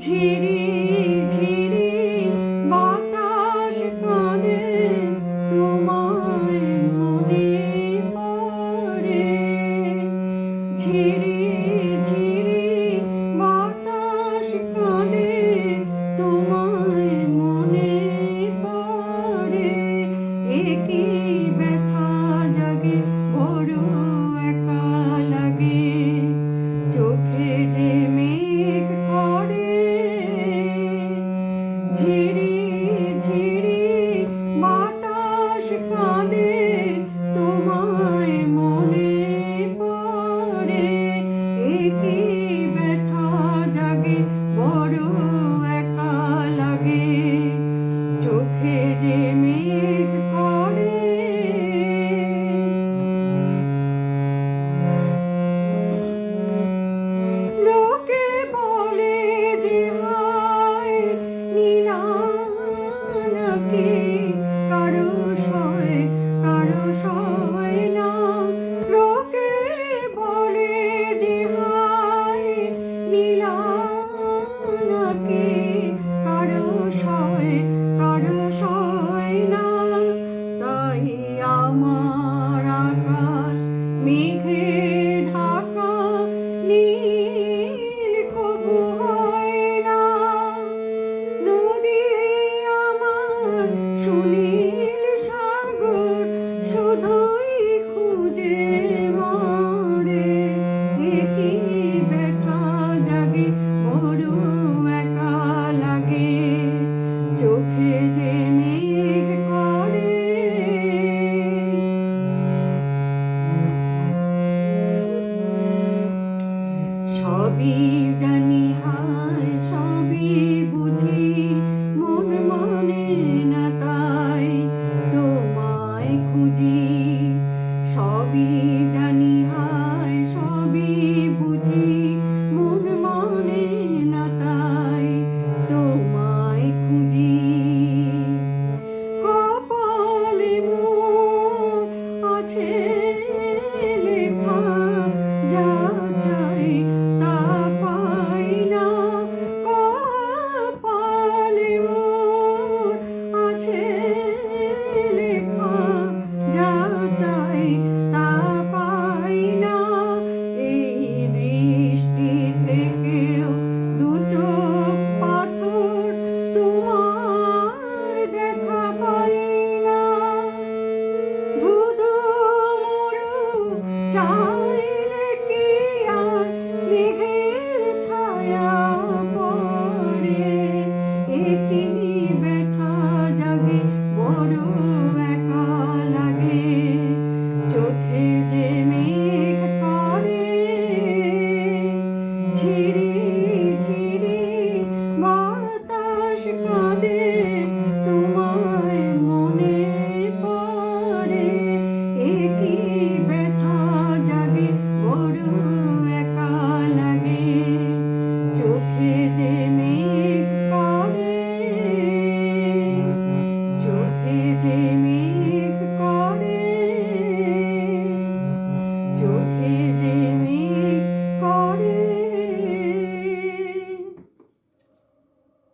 ঝিরি ঝিরি বাতাস কাঁদে তোমায় মনে পড়ে। ঝিরি ঝিরি be. খুঁজি সবই মেঘের ছায়া পরে একই ব্যথা জাগে বড়